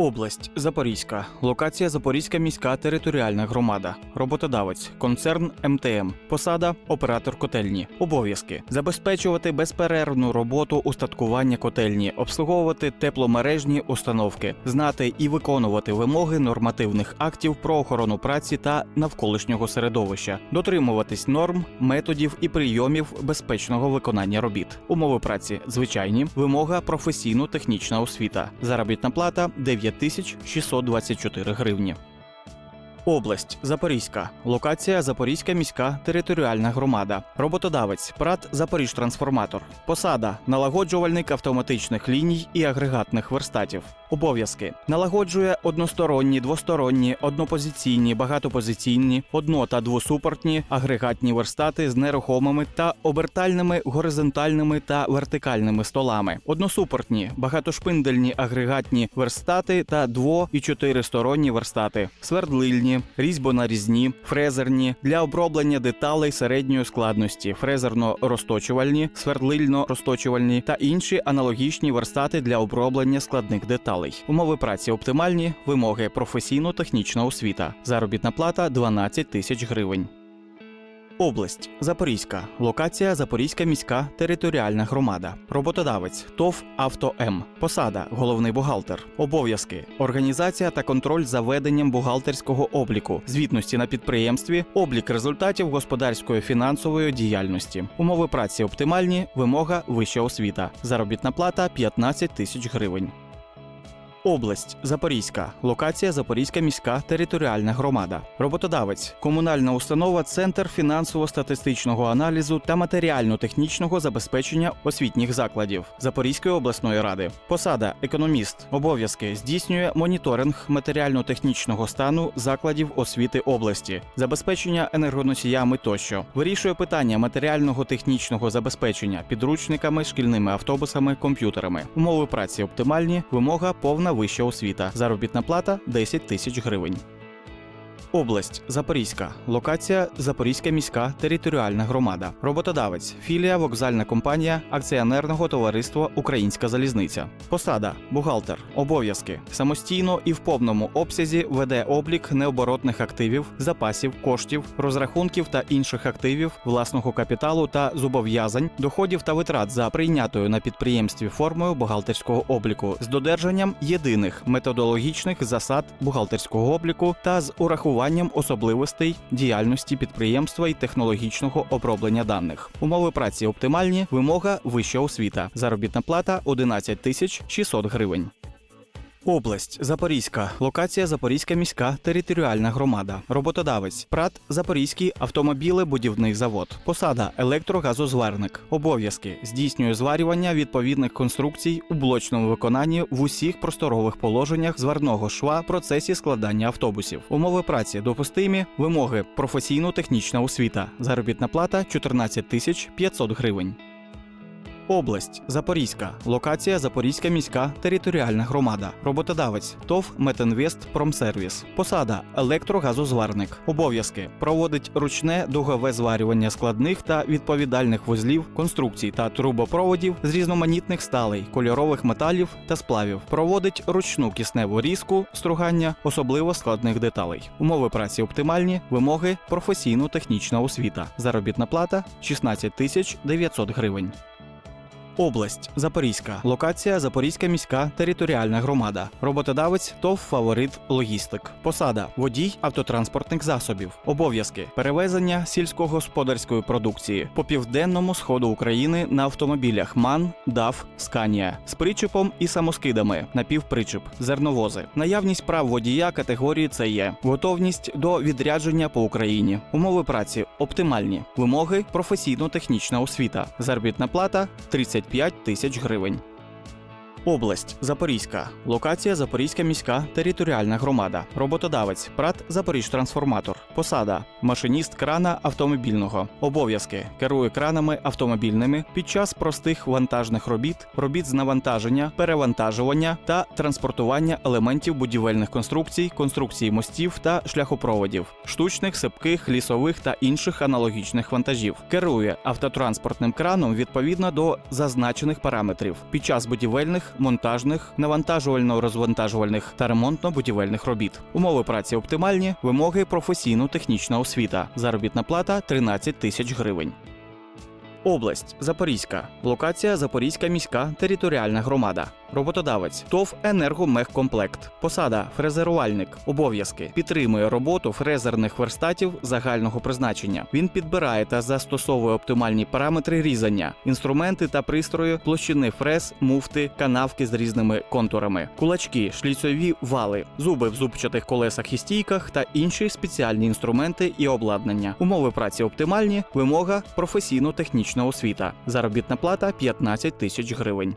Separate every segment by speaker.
Speaker 1: Область Запорізька. Локація Запорізька міська територіальна громада. Роботодавець. Концерн МТМ. Посада оператор котельні. Обов'язки забезпечувати безперервну роботу устаткування котельні, обслуговувати тепломережні установки, знати і виконувати вимоги нормативних актів про охорону праці та навколишнього середовища, дотримуватись норм, методів і прийомів безпечного виконання робіт. Умови праці звичайні, вимога професійно-технічна освіта. Заробітна плата 9624 гривні. Область Запорізька. Локація Запорізька міська територіальна громада. Роботодавець ПРАТ Запоріжтрансформатор. Посада налагоджувальник автоматичних ліній і агрегатних верстатів. Обов'язки налагоджує односторонні, двосторонні, однопозиційні, багатопозиційні, одно- та двосупортні агрегатні верстати з нерухомими та обертальними горизонтальними та вертикальними столами, односупортні, багатошпиндельні агрегатні верстати та дво- і чотиристоронні верстати, свердлильні, різьбонарізні, фрезерні для оброблення деталей середньої складності, фрезерно-розточувальні, свердлильно-розточувальні та інші аналогічні верстати для оброблення складних деталей. Умови праці оптимальні, вимоги професійно-технічна освіта. Заробітна плата 12 тисяч гривень. Область Запорізька. Локація Запорізька міська територіальна громада. Роботодавець ТОВ «Авто М». Посада головний бухгалтер. Обов'язки організація та контроль за веденням бухгалтерського обліку, звітності на підприємстві, облік результатів господарської фінансової діяльності. Умови праці оптимальні, вимога вища освіта. Заробітна плата 15 тисяч гривень. Область Запорізька. Локація Запорізька міська територіальна громада. Роботодавець. Комунальна установа Центр фінансово-статистичного аналізу та матеріально-технічного забезпечення освітніх закладів Запорізької обласної ради. Посада економіст. Обов'язки здійснює моніторинг матеріально-технічного стану закладів освіти області, забезпечення енергоносіями тощо. Вирішує питання матеріального технічного забезпечення підручниками, шкільними автобусами, комп'ютерами. Умови праці оптимальні, вимога повна вища освіта. Заробітна плата 10 тисяч гривень. Область Запорізька. Локація Запорізька міська територіальна громада. Роботодавець. Філія вокзальна компанія акціонерного товариства Українська залізниця. Посада бухгалтер. Обов'язки самостійно і в повному обсязі веде облік необоротних активів, запасів, коштів, розрахунків та інших активів, власного капіталу та зобов'язань, доходів та витрат за прийнятою на підприємстві формою бухгалтерського обліку з додержанням єдиних методологічних засад бухгалтерського обліку та з урахуванням особливостей діяльності підприємства і технологічного оброблення даних. Умови праці оптимальні, вимога вища освіта. Заробітна плата 11 тисяч 600 гривень. Область Запорізька. Локація Запорізька міська територіальна громада. Роботодавець ПРАТ Запорізький автомобілебудівний завод. Посада електрогазозварник. Обов'язки здійснює зварювання відповідних конструкцій у блочному виконанні в усіх просторових положеннях зварного шва процесі складання автобусів. Умови праці допустимі, вимоги професійно-технічна освіта. Заробітна плата 14 тисяч 500 гривень. Область Запорізька. Локація Запорізька міська територіальна громада. Роботодавець ТОВ Метинвест Промсервіс. Посада електрогазозварник. Обов'язки проводить ручне дугове зварювання складних та відповідальних вузлів, конструкцій та трубопроводів з різноманітних сталей, кольорових металів та сплавів. Проводить ручну кисневу різку, стругання особливо складних деталей. Умови праці оптимальні, вимоги професійно-технічна освіта. Заробітна плата 16 тисяч 900 гривень. Область Запорізька. Локація Запорізька міська територіальна громада. Роботодавець ТОВ Фаворит Логістик. Посада водій автотранспортних засобів. Обов'язки перевезення сільськогосподарської продукції по південному сходу України на автомобілях МАН, ДАФ, Сканія з причепом і самоскидами напівпричеп, зерновози. Наявність прав водія категорії ЦЕ. є, Готовність до відрядження по Україні. Умови праці оптимальні. Вимоги професійно-технічна освіта. Заробітна плата 35 тисяч гривень. Область Запорізька. Локація Запорізька міська територіальна громада. Роботодавець ПРАТ Запоріжтрансформатор. Посада машиніст крана автомобільного. Обов'язки керує кранами автомобільними під час простих вантажних робіт, робіт з навантаження, перевантажування та транспортування елементів будівельних конструкцій, конструкції мостів та шляхопроводів, штучних, сипких, лісових та інших аналогічних вантажів. Керує автотранспортним краном відповідно до зазначених параметрів під час будівельних монтажних, навантажувально-розвантажувальних та ремонтно-будівельних робіт. Умови праці оптимальні, вимоги професійно-технічна освіта. Заробітна плата 13 тисяч гривень. Область Запорізька. Локація Запорізька міська територіальна громада. Роботодавець ТОВ «Енергомехкомплект». Посада фрезерувальник. Обов'язки підтримує роботу фрезерних верстатів загального призначення. Він підбирає та застосовує оптимальні параметри різання, інструменти та пристрої, площини фрез, муфти, канавки з різними контурами, кулачки, шліцові вали, зуби в зубчатих колесах і стійках та інші спеціальні інструменти і обладнання. Умови праці оптимальні, вимога професійно-технічна освіта. Заробітна плата 15 тисяч гривень.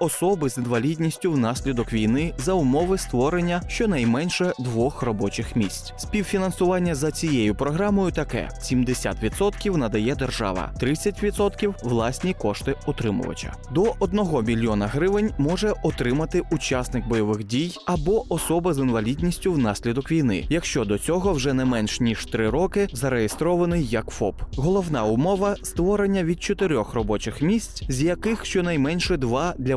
Speaker 1: особи з інвалідністю внаслідок війни за умови створення щонайменше двох робочих місць. Співфінансування за цією програмою таке: 70% надає держава, 30% – власні кошти отримувача. До 1 мільйона гривень може отримати учасник бойових дій або особа з інвалідністю внаслідок війни, якщо до цього вже не менш ніж 3 роки зареєстрований як ФОП. Головна умова створення від 4 робочих місць, з яких щонайменше 2 для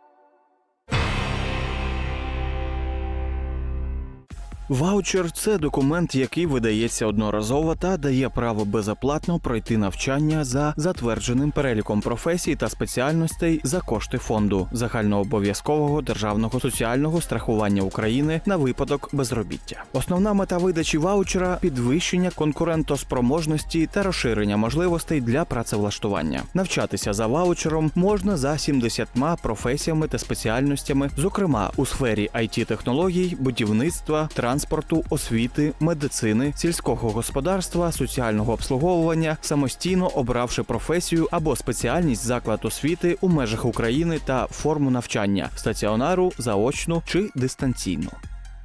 Speaker 1: Ваучер це документ, який видається одноразово та дає право безоплатно пройти навчання за затвердженим переліком професій та спеціальностей за кошти фонду загальнообов'язкового державного соціального страхування України на випадок безробіття. Основна мета видачі ваучера підвищення конкурентоспроможності та розширення можливостей для працевлаштування. Навчатися за ваучером можна за 70 професіями та спеціальностями, зокрема у сфері it технологій, будівництва, транспорту, освіти, медицини, сільського господарства, соціального обслуговування, самостійно обравши професію або спеціальність заклад освіти у межах України та форму навчання стаціонару, заочну чи дистанційну.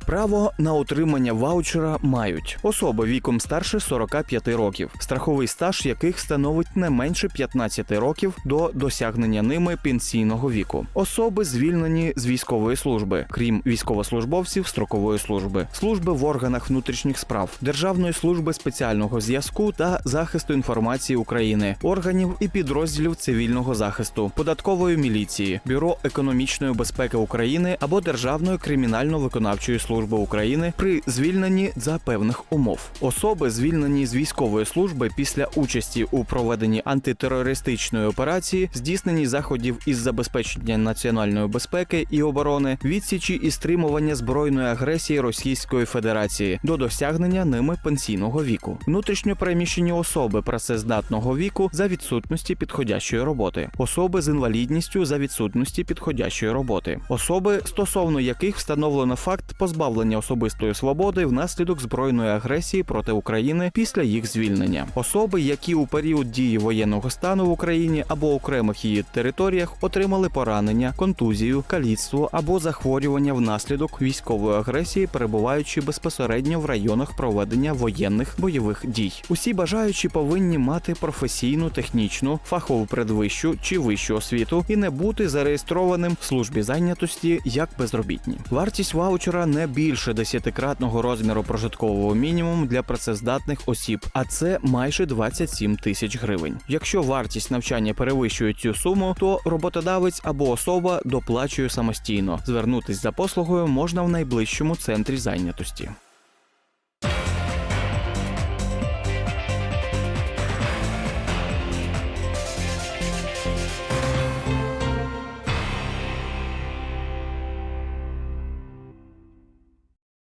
Speaker 1: Право на отримання ваучера мають особи віком старше 45 років, страховий стаж яких становить не менше 15 років до досягнення ними пенсійного віку, особи звільнені з військової служби, крім військовослужбовців строкової служби, служби в органах внутрішніх справ, Державної служби спеціального зв'язку та захисту інформації України, органів і підрозділів цивільного захисту, податкової міліції, бюро економічної безпеки України або Державної кримінально-виконавчої служби України при звільненні за певних умов. Особи, звільнені з військової служби після участі у проведенні антитерористичної операції, здійсненні заходів із забезпечення національної безпеки і оборони, відсічі і стримування збройної агресії Російської Федерації до досягнення ними пенсійного віку, внутрішньо переміщені особи працездатного віку за відсутності підходящої роботи, особи з інвалідністю за відсутності підходящої роботи, особи, стосовно яких встановлено факт позбавлення позбавлення особистої свободи внаслідок збройної агресії проти України після їх звільнення. Особи, які у період дії воєнного стану в Україні або окремих її територіях отримали поранення, контузію, каліцтво або захворювання внаслідок військової агресії, перебуваючи безпосередньо в районах проведення воєнних бойових дій. Усі бажаючі повинні мати професійну, технічну, фахову предвищу чи вищу освіту і не бути зареєстрованим в службі зайнятості як безробітні. Вартість ваучера не більше десятикратного розміру прожиткового мінімуму для працездатних осіб, а це майже 27 тисяч гривень. Якщо вартість навчання перевищує цю суму, то роботодавець або особа доплачує самостійно. Звернутись за послугою можна в найближчому центрі зайнятості.